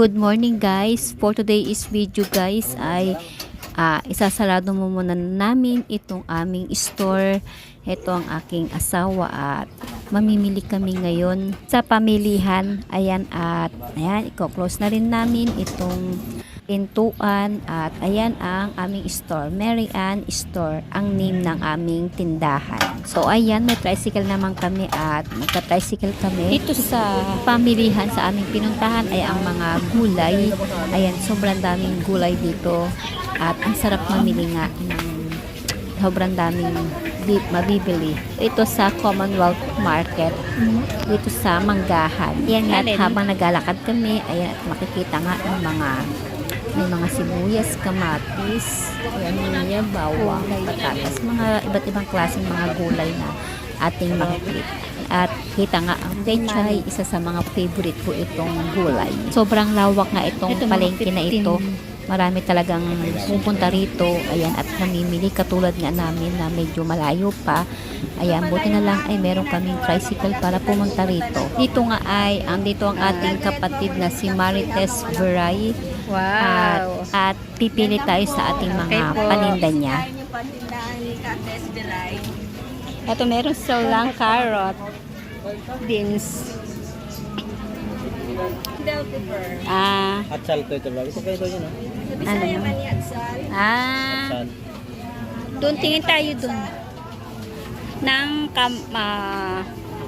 Good morning guys. For today's video guys ay ah, isasarado mo muna namin itong aming store. Ito ang aking asawa at mamimili kami ngayon sa pamilihan. Ayan at ayan, i-close na rin namin itong pintuan at ayan ang aming store. Mary Ann Store ang name ng aming tindahan. So ayan, may tricycle naman kami at magka-tricycle kami. Dito sa pamilihan sa aming pinuntahan ay ang mga gulay. Ayan, sobrang daming gulay dito at ang sarap mamili nga ng sobrang daming mabibili. Ito sa Commonwealth Market, dito sa Manggahan. Yan nga, habang naglalakad kami, ayan, at makikita nga ang mga may mga sibuyas, kamatis, ayan, luya, bawang, patatas, mga iba't ibang klaseng mga gulay na ating makikita. At kita nga ang pechay, isa sa mga favorite ko itong gulay. Sobrang lawak nga itong palengke na ito. Marami talagang pupunta rito, ayan, at namimili katulad nga namin na medyo malayo pa. Ayan, buti na lang ay meron kaming tricycle para pumunta rito. Dito nga ay, ang dito ang ating kapatid na si Marites Veray. At, Wow. at pipili tayo sa ating mga Okay po. paninda niya. Ito meron silang carrot, beans, Bell pepper. ah, Atsal ko ito ba? Ito kayo doon yun, no? Sa Bisaya man yan, Sal. ah, doon tingin tayo doon. Nang kam, ah,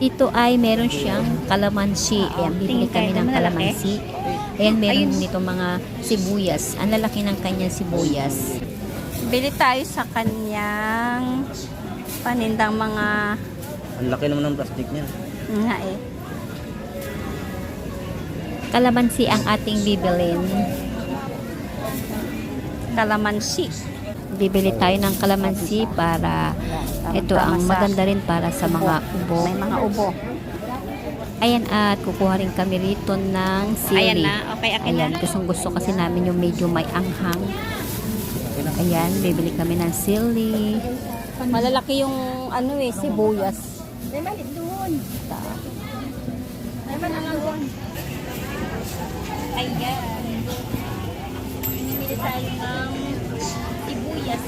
Ito ay meron siyang kalamansi. Ayan, bibili kami ng na malaki. Ayan, meron Ayun. nito mga sibuyas. Ang lalaki ng kanyang sibuyas. bili tayo sa kanyang panindang mga Ang laki naman ng plastic niya. nga eh. Kalamansi ang ating bibilin. Kalamansi. Bibili tayo ng kalamansi para ito ang maganda rin para sa mga ubo. May mga ubo. Ayan at kukuha rin kami rito ng Ayan sili. na. Okay, akin Ayan, na. gustong gusto kasi namin yung medyo may anghang. Ayan, bibili kami ng sili. Malalaki yung ano eh, sibuyas. May malit doon. May malit doon. Ayan. Bili tayo ng sibuyas.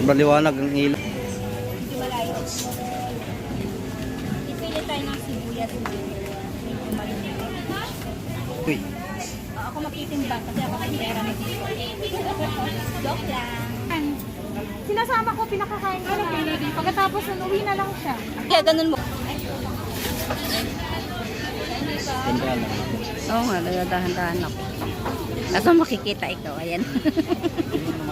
Baliwanag ang ilaw. Ng sibuyas. Uy. Ako makitimbang kasi ako may pera na dito. Joke lang. Sinasama ko, pinakakain ko ng baby. Pagkatapos nun, uwi na lang siya. Kaya ganun mo. Ganda lang. Oo nga, dahan-dahan ako. Kaso makikita ikaw, ayan.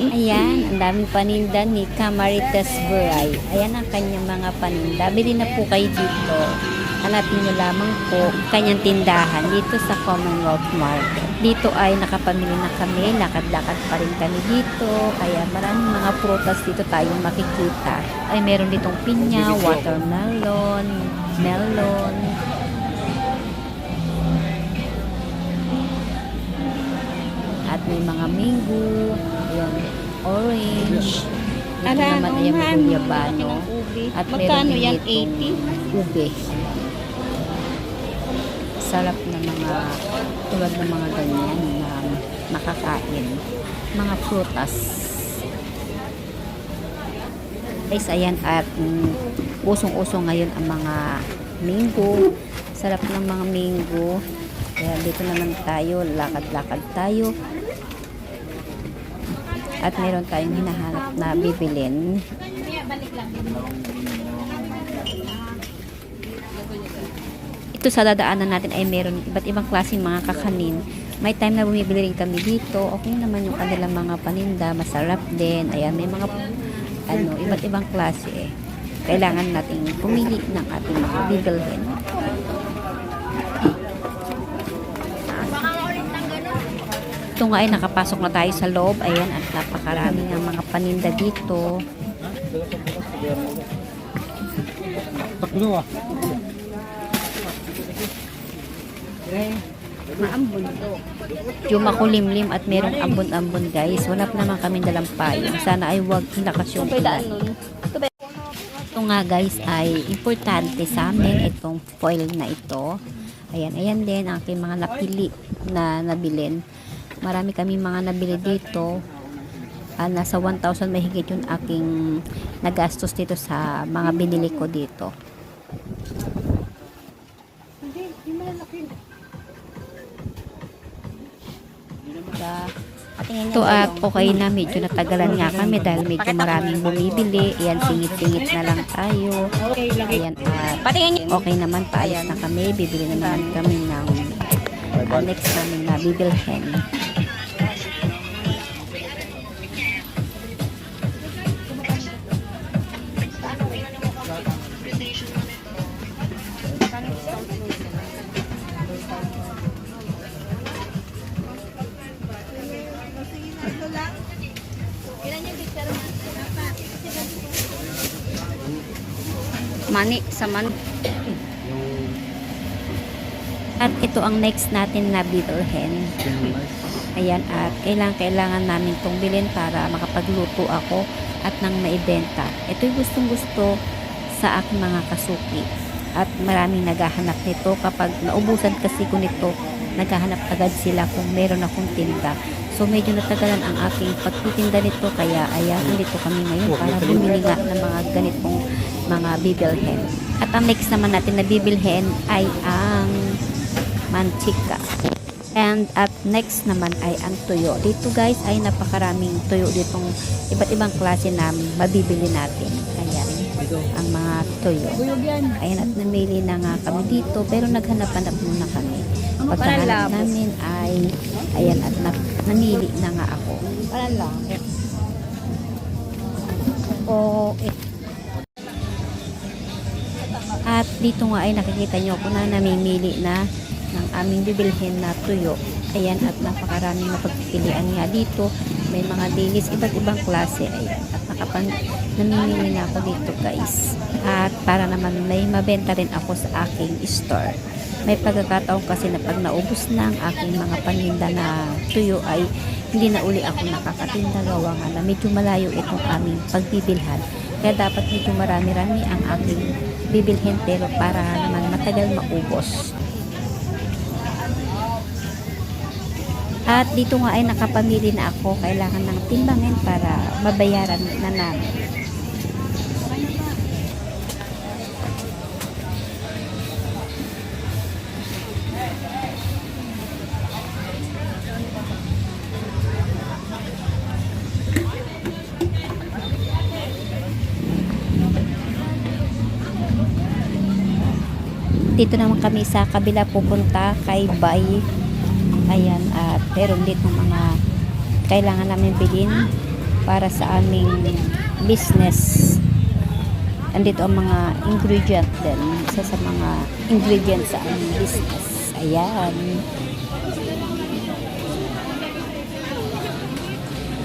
Ayan, ang daming paninda ni Camaritas Buray. Ayan ang kanyang mga paninda. Bili na po kayo dito. Hanapin nyo lamang po kanyang tindahan dito sa Commonwealth Market. Dito ay nakapamili na kami, lakad-lakad pa rin kami dito. Kaya maraming mga prutas dito tayong makikita. Ay meron ditong pinya, watermelon, melon, may mga mango, yung orange, dito Ala, naman ay yung naman. guyabano, at Magkano meron din yan? ditong ube. Sarap na mga, tulad ng mga ganyan na nakakain. Mga prutas. Guys, ayan at mm, usong-usong ngayon ang mga mango. Sarap ng mga mango. Kaya dito naman tayo, lakad-lakad tayo. At meron tayong hinahanap na bibilin. Ito sa dadaanan natin ay meron iba't ibang klaseng mga kakanin. May time na bumibili rin kami dito. Okay naman yung kanilang mga paninda. Masarap din. Ayan, may mga ano, iba't ibang klase eh. Kailangan nating pumili ng ating mga bibilhin. Ito nga ay nakapasok na tayo sa loob. Ayan, at napakarami ng mga paninda dito. Takbo ah. Maambon to. Yung makulimlim at merong ambon-ambon guys. Wala pa naman kami dalang payong. Sana ay wag hinakas yung ba? Ito nga guys ay importante sa amin itong foil na ito Ayan, ayan din ang aking mga napili na nabilin. Marami kami mga nabili dito. Ah, nasa 1,000 mahigit yung aking nagastos dito sa mga binili ko dito. Ito at okay na medyo natagalan nga kami dahil medyo maraming bumibili. Ayan, singit-singit na lang tayo. Ayan, at okay naman, paayos na kami. Bibili na naman kami ng uh, next namin na bibilhin. Mani sa man. At ito ang next natin na bibilhin. Ayan, at kailangan, kailangan namin itong bilhin para makapagluto ako at nang maibenta. Ito'y gustong gusto sa aking mga kasuki. At maraming naghahanap nito. Kapag naubusan kasi ko nito, naghahanap agad sila kung meron akong tinda. So medyo natagalan ang aking pagtitinda nito kaya ayan, nandito kami ngayon para bumili nga ng mga ganitong mga bibilhin. At ang next naman natin na bibilhin ay ang mantika. And at next naman ay ang tuyo. Dito guys ay napakaraming tuyo ditong iba't ibang klase na mabibili natin. Ayan, ang mga tuyo. Ayan at namili na nga kami dito pero naghanap-hanap muna kami. Pagkahanap namin ay ayan at na, namili na nga ako. Parang lang. O at dito nga ay nakikita nyo ako na namimili na ng aming bibilhin na tuyo. Ayan, at napakaraming mapagpipilian nga dito. May mga dilis, iba't ibang klase. Ayan, at nakapan, namimili na ako dito guys. At para naman may mabenta rin ako sa aking store. May pagkakataon kasi na pag naubos na ang aking mga paninda na tuyo ay hindi na uli ako nakakatinda gawa nga na medyo malayo itong aming pagbibilhan. Kaya dapat medyo marami-rami ang aking bibilhin pero para naman matagal maubos. At dito nga ay nakapamili na ako. Kailangan ng timbangin para mabayaran na namin. Dito naman kami sa kabila pupunta kay Bay Ayan, at meron dito mga kailangan namin bilhin para sa aming business. Andito ang mga ingredient din. Isa sa mga ingredients sa aming business. Ayan.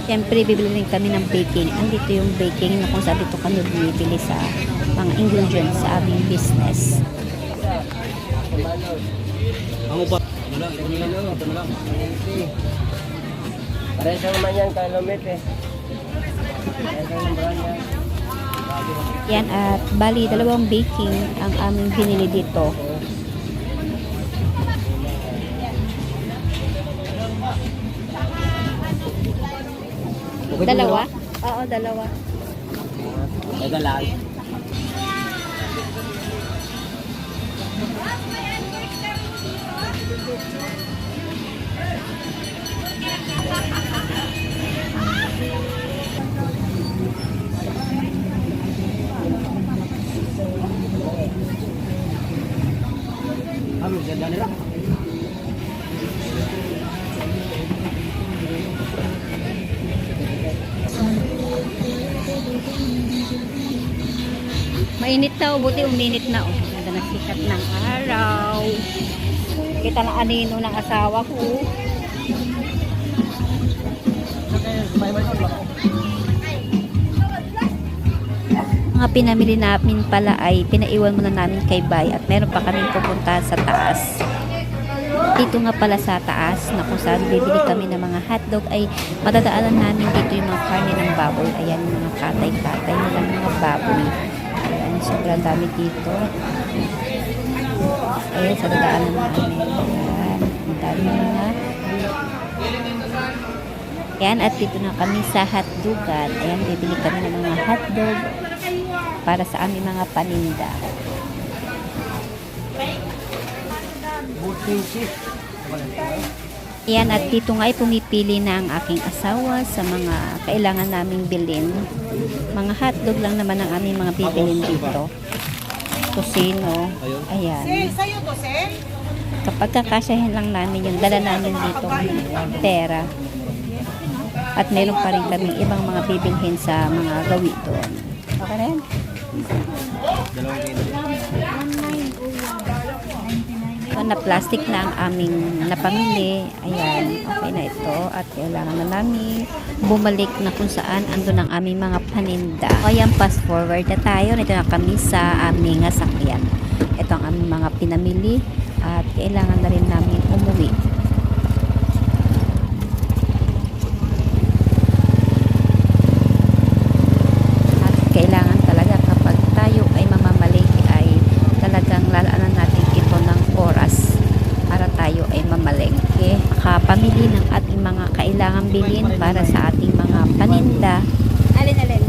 Siyempre, bibili kami ng baking. Andito yung baking na kung saan dito kami bumibili sa mga ingredients sa aming business. Lang, ito lang, ito lang. Parehas naman yan, kalomit eh. Brand yan. Yan at bali dalawang baking ang aming binili dito. Dalawa? Oo, dalawa. Ito Mainit daw, buti uminit na. Oh. Ganda na sikat ng araw. Kita na anino ng asawa ko. Mga pinamili namin pala ay pinaiwan muna namin kay Bay at meron pa kaming pupunta sa taas. Dito nga pala sa taas na kung saan bibili kami ng mga hotdog ay madadaanan namin dito yung mga karne ng baboy. Ayan yung mga katay-katay nilang mga baboy. Ayan, sobrang dami dito. Ayan, sa dadaanan namin. Ayan, ang dami mga Ayan, at dito na kami sa hotdogan. Ayan, bibili kami ng mga hotdog para sa aming mga paninda. Ayan, at dito nga ay pumipili na ang aking asawa sa mga kailangan naming bilhin. Mga hotdog lang naman ang aming mga bibilin dito. Kusino. Ayan. Sa'yo to, Sen? Kapag kakasyahin lang namin yung dala namin dito pera. At meron pa rin kaming ibang mga bibilhin sa mga gawi doon. Okay na yan? Dalawang kilo. O, na plastic na ang aming napamili. Ayan, okay na ito. At kailangan na namin bumalik na kung saan ando ang aming mga paninda. O, ayan, fast forward na tayo. Ito na kami sa aming sasakyan. Ito ang aming mga pinamili. At kailangan na rin namin umuwi. At kailangan talaga kapag tayo ay mamamaliki ay talagang lalaanan natin ito ng oras para tayo ay mamalengke. Makapamili ng ating mga kailangan bilhin para sa ating mga paninda. Alin, alin?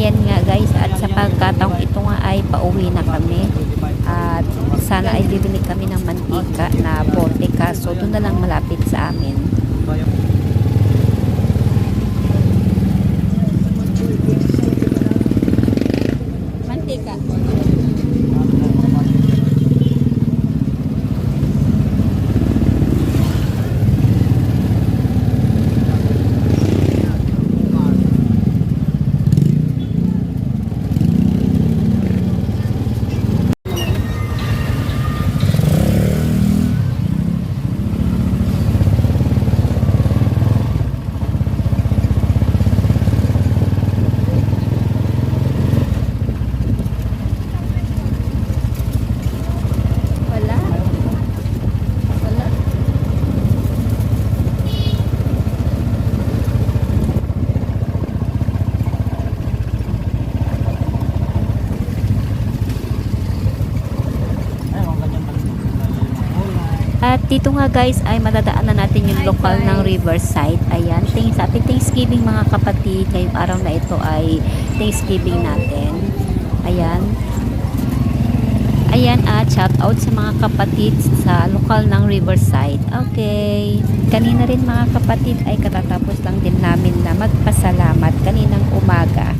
Yan nga guys at sa pagkataong ito nga ay pauwi na kami at sana ay bibili kami ng mantika na bote kaso doon na lang malapit sa amin. At dito nga guys ay madadaanan natin yung lokal ng Riverside. Ayan, thanks, happy Thanksgiving mga kapatid. Ngayong araw na ito ay Thanksgiving natin. Ayan. Ayan at shout out sa mga kapatid sa lokal ng Riverside. Okay. Kanina rin mga kapatid ay katatapos lang din namin na magpasalamat kaninang umaga.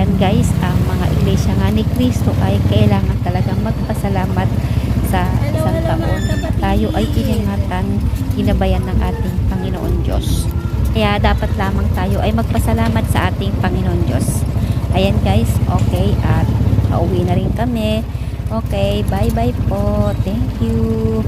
Yan guys, ang mga iglesia nga ni Kristo ay kailangan talagang magpasalamat sa isang taon. Tayo ay iningatan, ginabayan ng ating Panginoon Diyos. Kaya dapat lamang tayo ay magpasalamat sa ating Panginoon Diyos. Ayan guys, okay, at pauwi na rin kami. Okay, bye-bye po. Thank you.